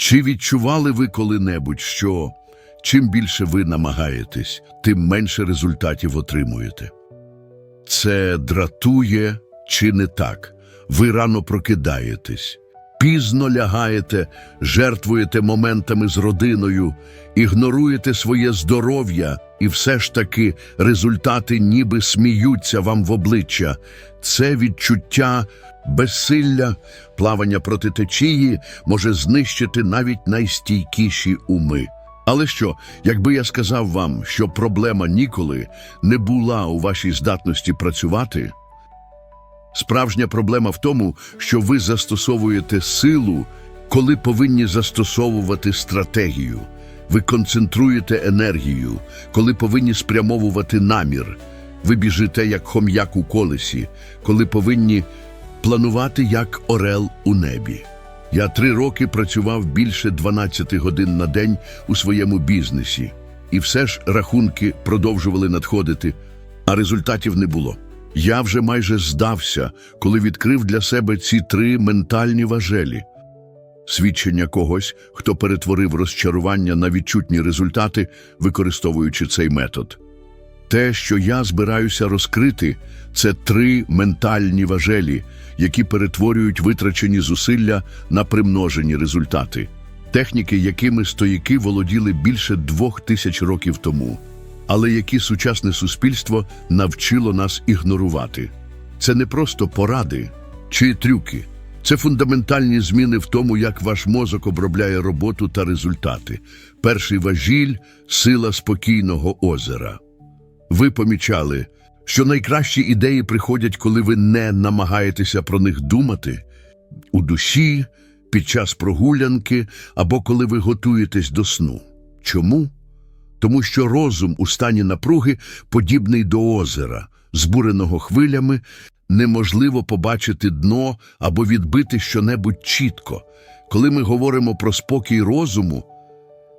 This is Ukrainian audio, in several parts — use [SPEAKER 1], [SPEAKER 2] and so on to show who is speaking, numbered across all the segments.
[SPEAKER 1] Чи відчували ви коли-небудь, що чим більше ви намагаєтесь, тим менше результатів отримуєте? Це дратує чи не так? Ви рано прокидаєтесь, пізно лягаєте, жертвуєте моментами з родиною, ігноруєте своє здоров'я, і все ж таки результати ніби сміються вам в обличчя. Це відчуття безсилля, плавання проти течії може знищити навіть найстійкіші уми. Але що, якби я сказав вам, що проблема ніколи не була у вашій здатності працювати? Справжня проблема в тому, що ви застосовуєте силу, коли повинні застосовувати стратегію. Ви концентруєте енергію, коли повинні спрямовувати намір. Ви біжите як хом'як у колесі, коли повинні планувати як орел у небі. Я три роки працював більше 12 годин на день у своєму бізнесі, і все ж рахунки продовжували надходити, а результатів не було. Я вже майже здався, коли відкрив для себе ці три ментальні важелі. Свідчення когось, хто перетворив розчарування на відчутні результати, використовуючи цей метод. Те, що я збираюся розкрити, це три ментальні важелі, які перетворюють витрачені зусилля на примножені результати, техніки, якими стоїки володіли більше двох тисяч років тому, але які сучасне суспільство навчило нас ігнорувати. Це не просто поради чи трюки. Це фундаментальні зміни в тому, як ваш мозок обробляє роботу та результати. Перший важіль сила спокійного озера. Ви помічали, що найкращі ідеї приходять, коли ви не намагаєтеся про них думати у душі, під час прогулянки або коли ви готуєтесь до сну. Чому? Тому що розум у стані напруги подібний до озера, збуреного хвилями, неможливо побачити дно або відбити щонебудь чітко. Коли ми говоримо про спокій розуму,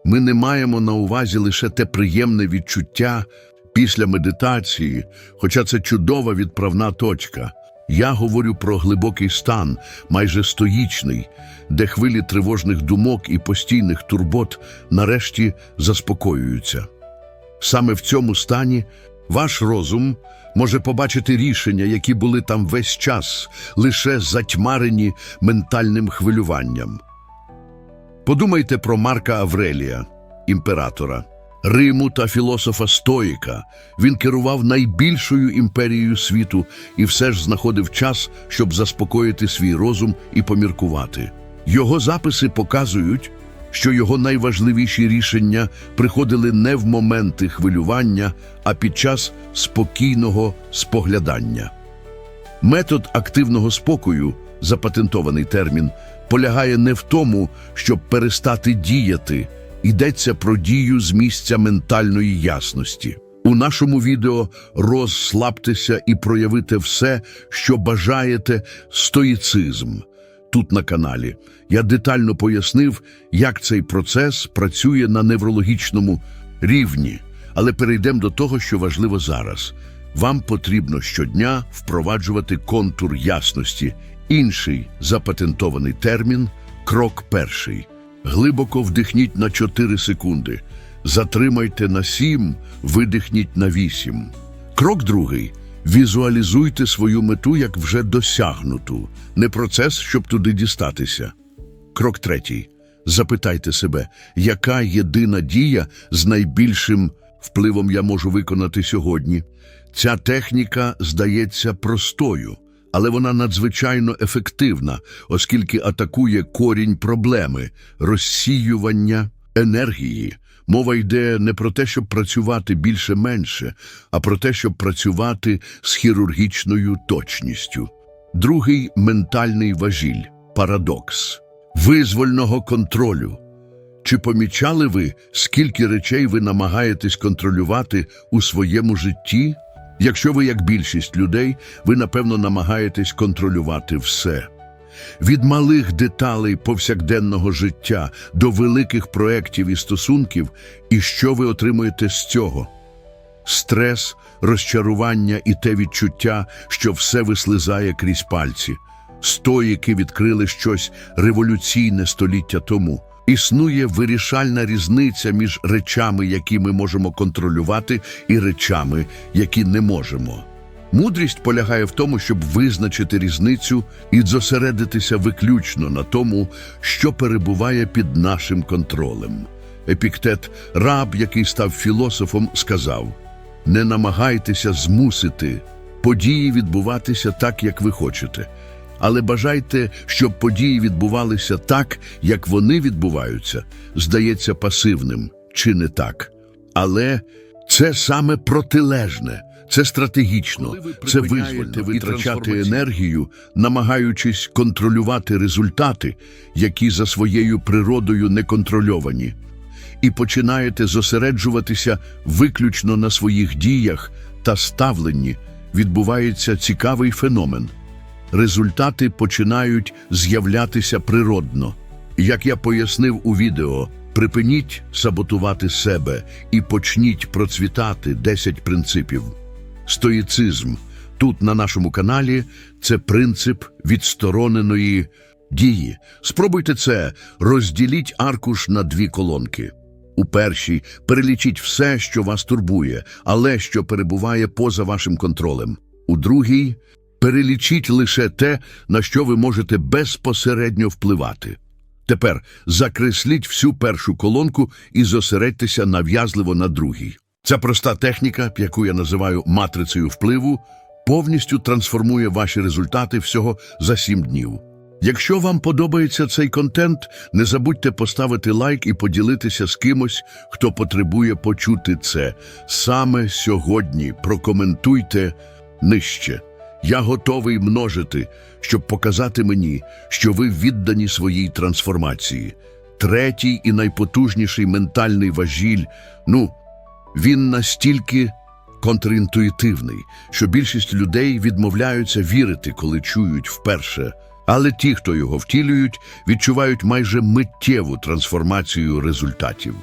[SPEAKER 1] ми не маємо на увазі лише те приємне відчуття після медитації, хоча це чудова відправна точка. Я говорю про глибокий стан, майже стоїчний, де хвилі тривожних думок і постійних турбот нарешті заспокоюються. Саме в цьому стані ваш розум може побачити рішення, які були там весь час, лише затьмарені ментальним хвилюванням. Подумайте про Марка Аврелія, імператора, Риму та філософа Стоїка. Він керував найбільшою імперією світу і все ж знаходив час, щоб заспокоїти свій розум і поміркувати. Його записи показують, що його найважливіші рішення приходили не в моменти хвилювання, а під час спокійного споглядання. Метод активного спокою, запатентований термін, полягає не в тому, щоб перестати діяти, йдеться про дію з місця ментальної ясності. У нашому відео розслабтеся і проявити все, що бажаєте стоїцизм. Тут на каналі я детально пояснив, як цей процес працює на неврологічному рівні, але перейдемо до того, що важливо зараз. Вам потрібно щодня впроваджувати контур ясності. Інший запатентований термін крок перший. Глибоко вдихніть на 4 секунди. Затримайте на 7, видихніть на 8. Крок другий. Візуалізуйте свою мету як вже досягнуту, не процес, щоб туди дістатися. Крок третій. Запитайте себе, яка єдина дія з найбільшим впливом я можу виконати сьогодні. Ця техніка здається простою, але вона надзвичайно ефективна, оскільки атакує корінь проблеми розсіювання енергії. Мова йде не про те, щоб працювати більше-менше, а про те, щоб працювати з хірургічною точністю. Другий ментальний важіль парадокс визвольного контролю. Чи помічали ви, скільки речей ви намагаєтесь контролювати у своєму житті? Якщо ви, як більшість людей, ви напевно намагаєтесь контролювати все. Від малих деталей повсякденного життя до великих проєктів і стосунків, і що ви отримуєте з цього? Стрес, розчарування і те відчуття, що все вислизає крізь пальці. Стоїки відкрили щось революційне століття тому. Існує вирішальна різниця між речами, які ми можемо контролювати, і речами, які не можемо. Мудрість полягає в тому, щоб визначити різницю і зосередитися виключно на тому, що перебуває під нашим контролем. Епіктет, раб, який став філософом, сказав: не намагайтеся змусити події відбуватися так, як ви хочете, але бажайте, щоб події відбувалися так, як вони відбуваються, здається пасивним, чи не так. Але це саме протилежне, це стратегічно, це визвольно витрачати енергію, намагаючись контролювати результати, які за своєю природою не контрольовані, і починаєте зосереджуватися виключно на своїх діях та ставленні, відбувається цікавий феномен. Результати починають з'являтися природно. Як я пояснив у відео, припиніть саботувати себе і почніть процвітати 10 принципів. Стоїцизм тут на нашому каналі це принцип відстороненої дії. Спробуйте це, розділіть аркуш на дві колонки. У першій перелічіть все, що вас турбує, але що перебуває поза вашим контролем. У другій перелічіть лише те, на що ви можете безпосередньо впливати. Тепер закресліть всю першу колонку і зосередьтеся нав'язливо на другій. Ця проста техніка, яку я називаю матрицею впливу, повністю трансформує ваші результати всього за сім днів. Якщо вам подобається цей контент, не забудьте поставити лайк і поділитися з кимось, хто потребує почути це. Саме сьогодні прокоментуйте нижче. Я готовий множити, щоб показати мені, що ви віддані своїй трансформації. Третій і найпотужніший ментальний важіль, ну, він настільки контрінтуїтивний, що більшість людей відмовляються вірити, коли чують вперше. Але ті, хто його втілюють, відчувають майже миттєву трансформацію результатів.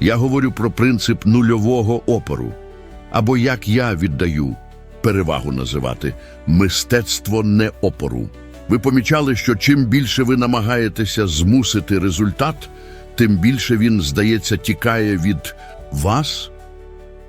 [SPEAKER 1] Я говорю про принцип нульового опору, або як я віддаю перевагу називати мистецтво неопору. Ви помічали, що чим більше ви намагаєтеся змусити результат, тим більше він, здається, тікає від вас.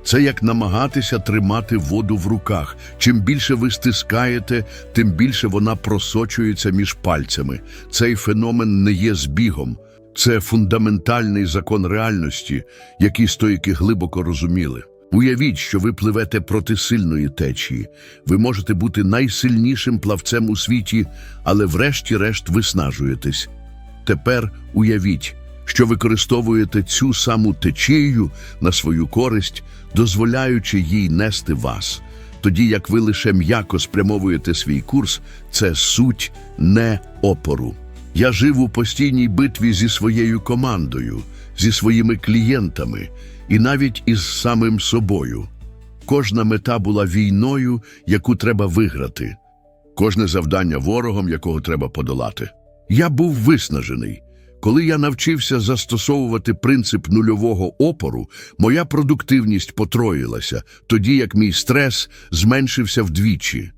[SPEAKER 1] Це як намагатися тримати воду в руках. Чим більше ви стискаєте, тим більше вона просочується між пальцями. Цей феномен не є збігом. Це фундаментальний закон реальності, який стоїки глибоко розуміли. Уявіть, що ви пливете проти сильної течії. Ви можете бути найсильнішим плавцем у світі, але врешті-решт виснажуєтесь. Тепер уявіть, що використовуєте цю саму течію на свою користь, дозволяючи їй нести вас. Тоді як ви лише м'яко спрямовуєте свій курс, це суть не опору. Я жив у постійній битві зі своєю командою, зі своїми клієнтами і навіть із самим собою. Кожна мета була війною, яку треба виграти, кожне завдання ворогом, якого треба подолати. Я був виснажений. Коли я навчився застосовувати принцип нульового опору, моя продуктивність потроїлася, тоді як мій стрес зменшився вдвічі.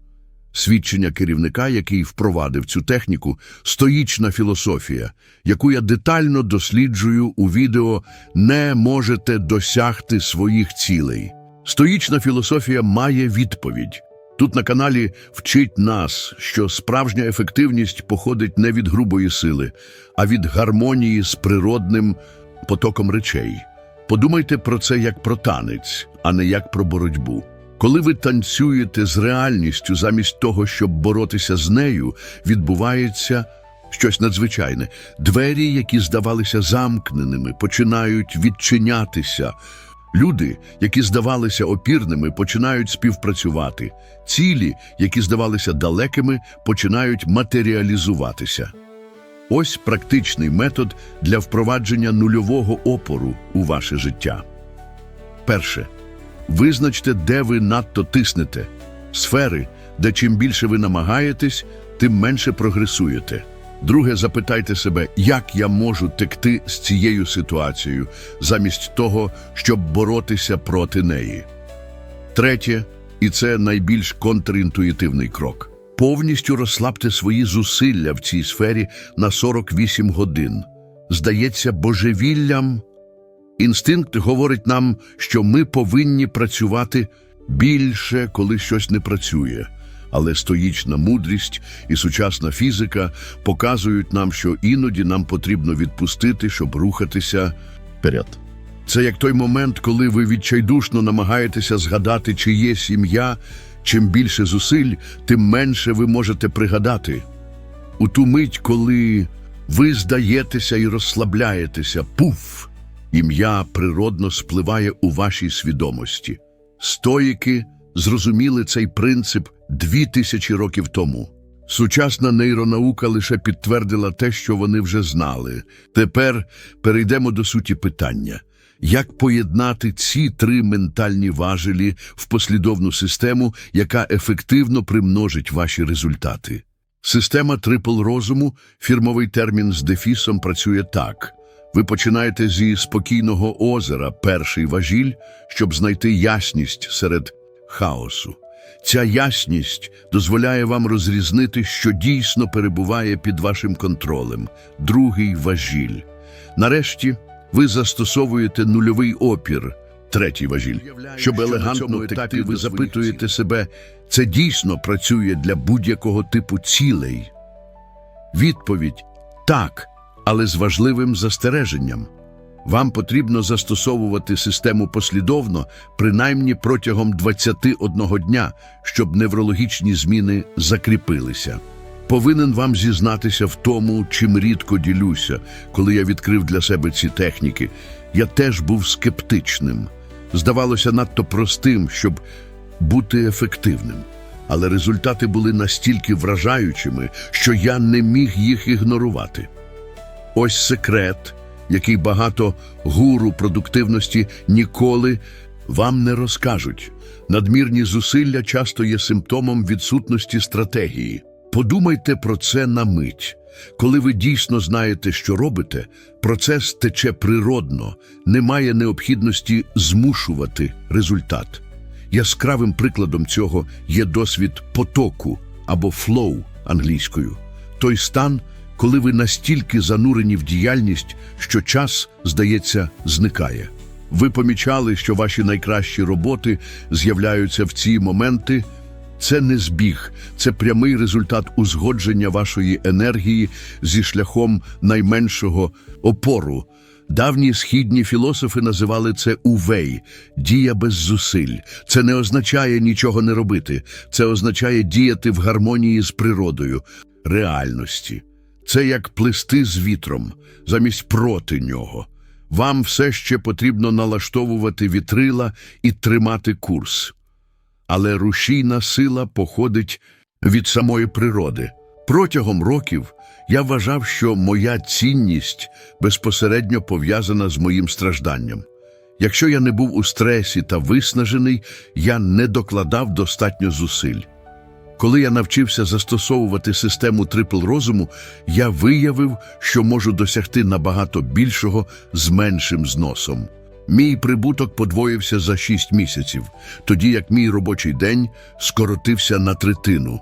[SPEAKER 1] Свідчення керівника, який впровадив цю техніку, стоїчна філософія, яку я детально досліджую у відео Не можете досягти своїх цілей. Стоїчна філософія має відповідь. Тут на каналі вчить нас, що справжня ефективність походить не від грубої сили, а від гармонії з природним потоком речей. Подумайте про це як про танець, а не як про боротьбу. Коли ви танцюєте з реальністю замість того, щоб боротися з нею, відбувається щось надзвичайне. Двері, які здавалися замкненими, починають відчинятися. Люди, які здавалися опірними, починають співпрацювати. Цілі, які здавалися далекими, починають матеріалізуватися. Ось практичний метод для впровадження нульового опору у ваше життя. Перше. Визначте, де ви надто тиснете. Сфери, де чим більше ви намагаєтесь, тим менше прогресуєте. Друге, запитайте себе, як я можу текти з цією ситуацією, замість того, щоб боротися проти неї. Третє, і це найбільш контрінтуїтивний крок. Повністю розслабте свої зусилля в цій сфері на 48 годин. здається божевіллям. Інстинкт говорить нам, що ми повинні працювати більше, коли щось не працює. Але стоїчна мудрість і сучасна фізика показують нам, що іноді нам потрібно відпустити, щоб рухатися вперед. Це як той момент, коли ви відчайдушно намагаєтеся згадати, чи є сім'я. Чим більше зусиль, тим менше ви можете пригадати. У ту мить, коли ви здаєтеся і розслабляєтеся, пуф, ім'я природно спливає у вашій свідомості. Стоїки зрозуміли цей принцип дві тисячі років тому. Сучасна нейронаука лише підтвердила те, що вони вже знали. Тепер перейдемо до суті питання. Як поєднати ці три ментальні важелі в послідовну систему, яка ефективно примножить ваші результати? Система трипл розуму, фірмовий термін з дефісом, працює так. Ви починаєте зі спокійного озера, перший важіль, щоб знайти ясність серед хаосу. Ця ясність дозволяє вам розрізнити, що дійсно перебуває під вашим контролем. Другий важіль. Нарешті ви застосовуєте нульовий опір, третій важіль. Щоб елегантно втекти, ви запитуєте себе, це дійсно працює для будь-якого типу цілей? Відповідь так, але з важливим застереженням. Вам потрібно застосовувати систему послідовно, принаймні протягом 21 дня, щоб неврологічні зміни закріпилися. Повинен вам зізнатися в тому, чим рідко ділюся. Коли я відкрив для себе ці техніки, я теж був скептичним. Здавалося надто простим, щоб бути ефективним. Але результати були настільки вражаючими, що я не міг їх ігнорувати. Ось секрет, який багато гуру продуктивності ніколи вам не розкажуть. Надмірні зусилля часто є симптомом відсутності стратегії. Подумайте про це на мить. Коли ви дійсно знаєте, що робите, процес тече природно, немає необхідності змушувати результат. Яскравим прикладом цього є досвід потоку або флоу англійською. Той стан, коли ви настільки занурені в діяльність, що час, здається, зникає. Ви помічали, що ваші найкращі роботи з'являються в ці моменти. Це не збіг, це прямий результат узгодження вашої енергії зі шляхом найменшого опору. Давні східні філософи називали це увей, дія без зусиль. Це не означає нічого не робити, це означає діяти в гармонії з природою, реальності. Це як плисти з вітром, замість проти нього. Вам все ще потрібно налаштовувати вітрила і тримати курс. Але рушійна сила походить від самої природи. Протягом років я вважав, що моя цінність безпосередньо пов'язана з моїм стражданням. Якщо я не був у стресі та виснажений, я не докладав достатньо зусиль. Коли я навчився застосовувати систему трипл розуму, я виявив, що можу досягти набагато більшого з меншим зносом. Мій прибуток подвоївся за шість місяців, тоді як мій робочий день скоротився на третину.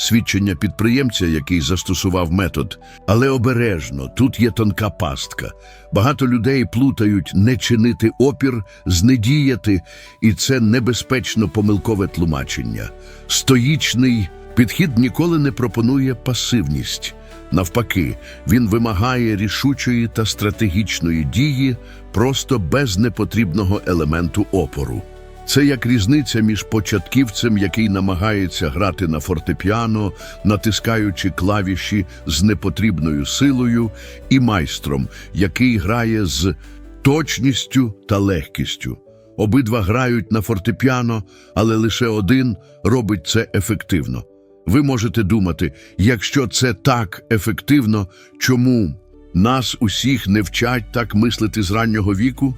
[SPEAKER 1] Свідчення підприємця, який застосував метод, але обережно, тут є тонка пастка. Багато людей плутають не чинити опір, знедіяти, і це небезпечно помилкове тлумачення. Стоїчний підхід ніколи не пропонує пасивність. Навпаки, він вимагає рішучої та стратегічної дії просто без непотрібного елементу опору. Це як різниця між початківцем, який намагається грати на фортепіано, натискаючи клавіші з непотрібною силою, і майстром, який грає з точністю та легкістю. Обидва грають на фортепіано, але лише один робить це ефективно. Ви можете думати, якщо це так ефективно, чому нас усіх не вчать так мислити з раннього віку?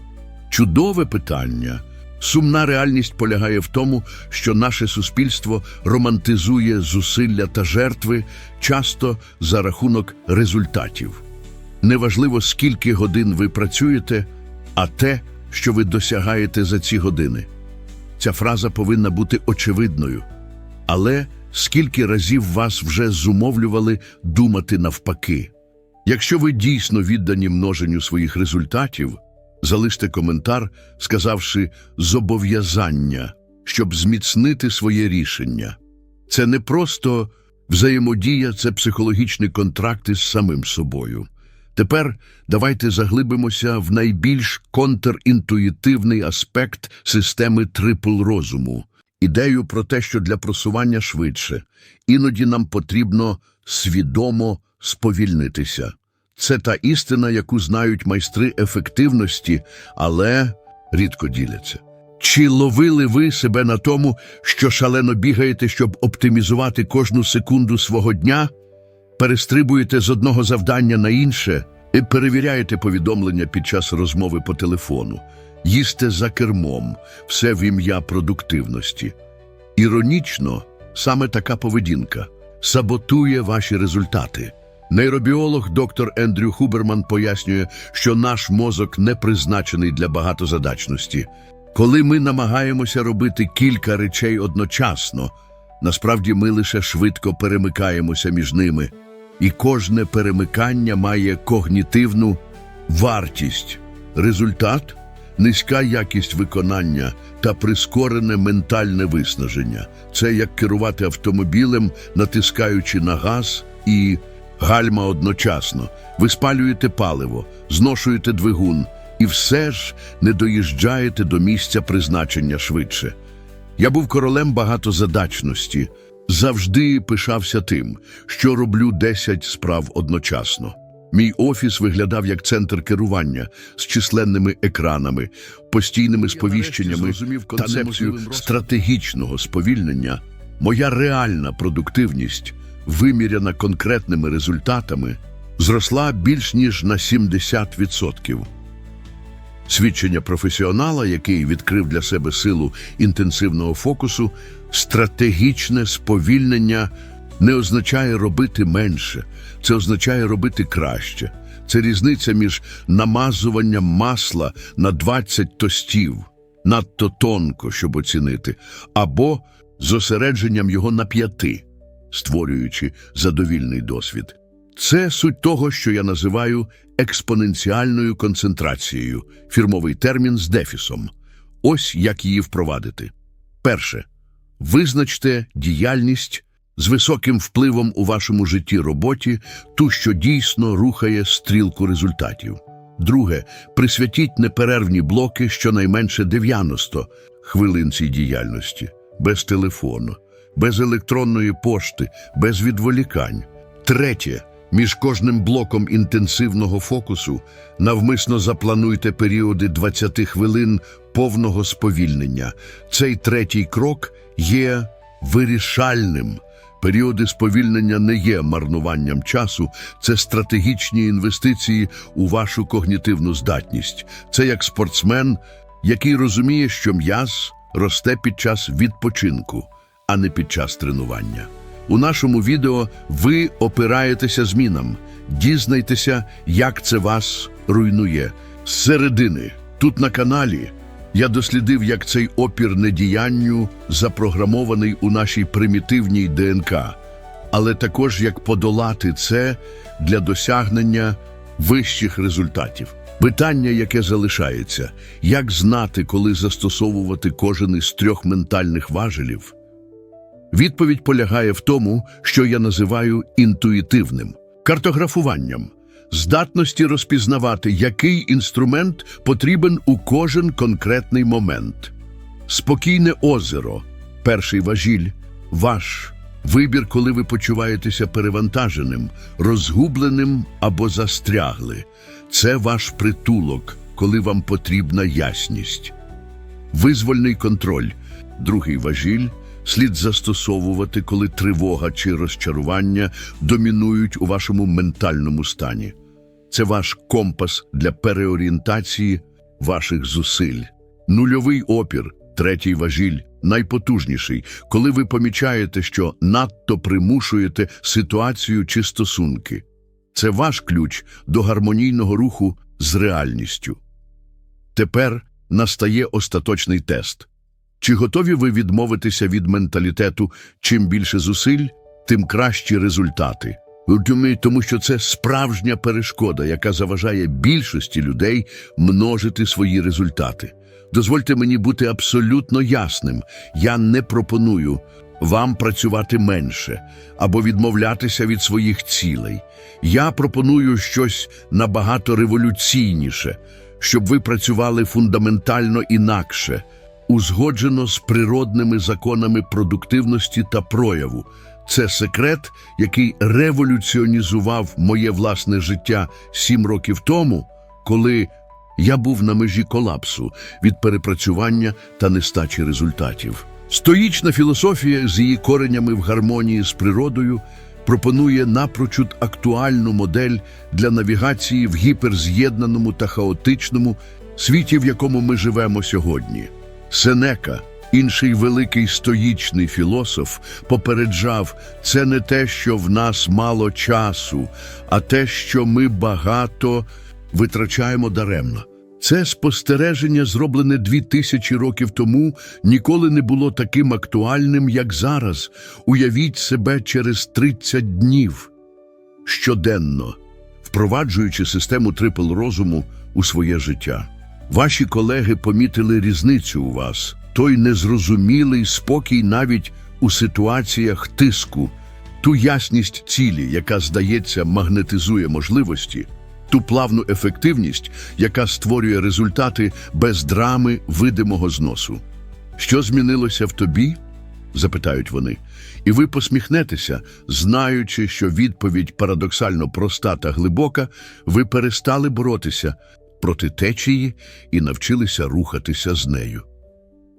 [SPEAKER 1] Чудове питання. Сумна реальність полягає в тому, що наше суспільство романтизує зусилля та жертви часто за рахунок результатів. Неважливо, скільки годин ви працюєте, а те, що ви досягаєте за ці години. Ця фраза повинна бути очевидною. Але скільки разів вас вже зумовлювали думати навпаки? Якщо ви дійсно віддані множенню своїх результатів, залиште коментар, сказавши зобов'язання, щоб зміцнити своє рішення. Це не просто взаємодія, це психологічний контракт із самим собою. Тепер давайте заглибимося в найбільш контрінтуїтивний аспект системи трипл розуму, ідею про те, що для просування швидше іноді нам потрібно свідомо сповільнитися. Це та істина, яку знають майстри ефективності, але рідко діляться. Чи ловили ви себе на тому, що шалено бігаєте, щоб оптимізувати кожну секунду свого дня? Перестрибуєте з одного завдання на інше і перевіряєте повідомлення під час розмови по телефону, їсте за кермом, все в ім'я продуктивності. Іронічно, саме така поведінка саботує ваші результати. Нейробіолог доктор Ендрю Хуберман пояснює, що наш мозок не призначений для багатозадачності. Коли ми намагаємося робити кілька речей одночасно, насправді ми лише швидко перемикаємося між ними, і кожне перемикання має когнітивну вартість. Результат низька якість виконання та прискорене ментальне виснаження. Це як керувати автомобілем, натискаючи на газ і гальма одночасно. Ви спалюєте паливо, зношуєте двигун і все ж не доїжджаєте до місця призначення швидше. Я був королем багатозадачності, завжди пишався тим, що роблю 10 справ одночасно. Мій офіс виглядав як центр керування з численними екранами, постійними сповіщеннями та концепцію стратегічного сповільнення. Моя реальна продуктивність, виміряна конкретними результатами, зросла більш ніж на 70%. Свідчення професіонала, який відкрив для себе силу інтенсивного фокусу, стратегічне сповільнення не означає робити менше, це означає робити краще. Це різниця між намазуванням масла на 20 тостів, надто тонко, щоб оцінити, або зосередженням його на п'яти, створюючи задовільний досвід. Це суть того, що я називаю експоненціальною концентрацією, фірмовий термін з дефісом. Ось як її впровадити. Перше. Визначте діяльність з високим впливом у вашому житті роботі, ту, що дійсно рухає стрілку результатів. Друге. Присвятіть неперервні блоки щонайменше 90 хвилин цій діяльності, без телефону, без електронної пошти, без відволікань. Третє. Між кожним блоком інтенсивного фокусу навмисно заплануйте періоди 20 хвилин повного сповільнення. Цей третій крок є вирішальним. Періоди сповільнення не є марнуванням часу, це стратегічні інвестиції у вашу когнітивну здатність. Це як спортсмен, який розуміє, що м'яз росте під час відпочинку, а не під час тренування. У нашому відео ви опираєтеся змінам. Дізнайтеся, як це вас руйнує. Зсередини, тут на каналі, я дослідив, як цей опір недіянню запрограмований у нашій примітивній ДНК, але також як подолати це для досягнення вищих результатів. Питання, яке залишається, як знати, коли застосовувати кожен із трьох ментальних важелів? Відповідь полягає в тому, що я називаю інтуїтивним картографуванням, здатності розпізнавати, який інструмент потрібен у кожен конкретний момент. Спокійне озеро, перший важіль, ваш вибір, коли ви почуваєтеся перевантаженим, розгубленим або застрягли. Це ваш притулок, коли вам потрібна ясність. Визвольний контроль, другий важіль, слід застосовувати, коли тривога чи розчарування домінують у вашому ментальному стані. Це ваш компас для переорієнтації ваших зусиль. Нульовий опір, третій важіль, найпотужніший, коли ви помічаєте, що надто примушуєте ситуацію чи стосунки. Це ваш ключ до гармонійного руху з реальністю. Тепер настає остаточний тест. Чи готові ви відмовитися від менталітету чим більше зусиль, тим кращі результати? Тому- що це справжня перешкода, яка заважає більшості людей множити свої результати. Дозвольте мені бути абсолютно ясним. Я не пропоную вам працювати менше або відмовлятися від своїх цілей. Я пропоную щось набагато революційніше, щоб ви працювали фундаментально інакше, узгоджено з природними законами продуктивності та прояву. Це секрет, який революціонізував моє власне життя сім років тому, коли я був на межі колапсу від перепрацювання та нестачі результатів. Стоїчна філософія з її коренями в гармонії з природою пропонує напрочуд актуальну модель для навігації в гіперз'єднаному та хаотичному світі, в якому ми живемо сьогодні. Сенека, інший великий стоїчний філософ, попереджав, це не те, що в нас мало часу, а те, що ми багато витрачаємо даремно. Це спостереження, зроблене дві тисячі років тому, ніколи не було таким актуальним, як зараз. Уявіть себе через 30 днів щоденно, впроваджуючи систему трипл розуму у своє життя. Ваші колеги помітили різницю у вас, той незрозумілий спокій навіть у ситуаціях тиску, ту ясність цілі, яка, здається, магнетизує можливості, ту плавну ефективність, яка створює результати без драми видимого зносу. Що змінилося в тобі? запитають вони, і ви посміхнетеся, знаючи, що відповідь парадоксально проста та глибока, ви перестали боротися проти течії і навчилися рухатися з нею.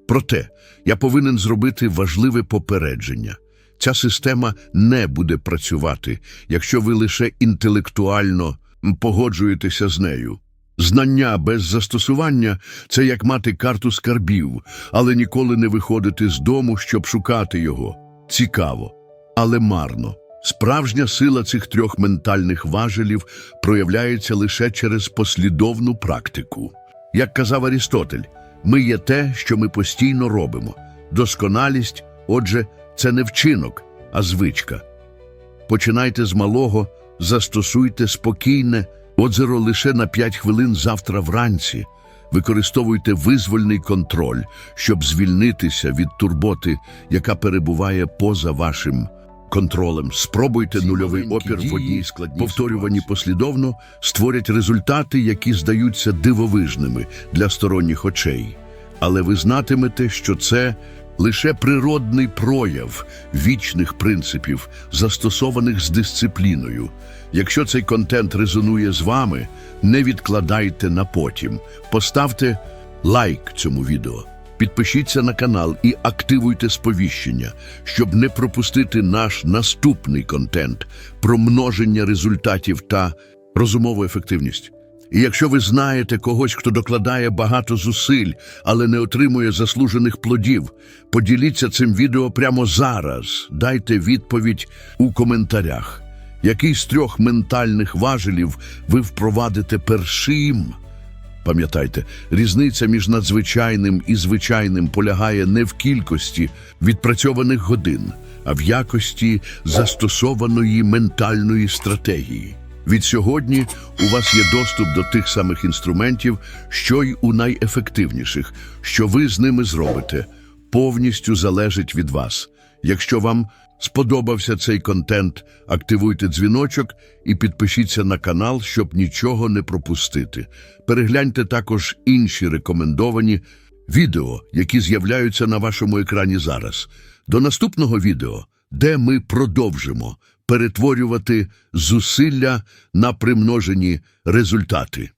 [SPEAKER 1] Проте я повинен зробити важливе попередження. Ця система не буде працювати, якщо ви лише інтелектуально погоджуєтеся з нею. Знання без застосування це як мати карту скарбів, але ніколи не виходити з дому, щоб шукати його. Цікаво, але марно. Справжня сила цих трьох ментальних важелів проявляється лише через послідовну практику. Як казав Арістотель, ми є те, що ми постійно робимо. Досконалість, отже, це не вчинок, а звичка. Починайте з малого, застосуйте спокійне озеро лише на 5 хвилин завтра вранці. Використовуйте визвольний контроль, щоб звільнитися від турботи, яка перебуває поза вашим контролем. Спробуйте нульовий опір в одній складній повторювані послідовно, створять результати, які здаються дивовижними для сторонніх очей. Але ви знатимете, що це лише природний прояв вічних принципів, застосованих з дисципліною. Якщо цей контент резонує з вами, не відкладайте на потім. Поставте лайк цьому відео. Підпишіться на канал і активуйте сповіщення, щоб не пропустити наш наступний контент про множення результатів та розумову ефективність. І якщо ви знаєте когось, хто докладає багато зусиль, але не отримує заслужених плодів, поділіться цим відео прямо зараз. Дайте відповідь у коментарях. Який з трьох ментальних важелів ви впровадите першим? Пам'ятайте, різниця між надзвичайним і звичайним полягає не в кількості відпрацьованих годин, а в якості застосованої ментальної стратегії. Від сьогодні у вас є доступ до тих самих інструментів, що й у найефективніших, що ви з ними зробите, повністю залежить від вас. Якщо вам сподобався цей контент, активуйте дзвіночок і підпишіться на канал, щоб нічого не пропустити. Перегляньте також інші рекомендовані відео, які з'являються на вашому екрані зараз. До наступного відео, де ми продовжимо перетворювати зусилля на примножені результати.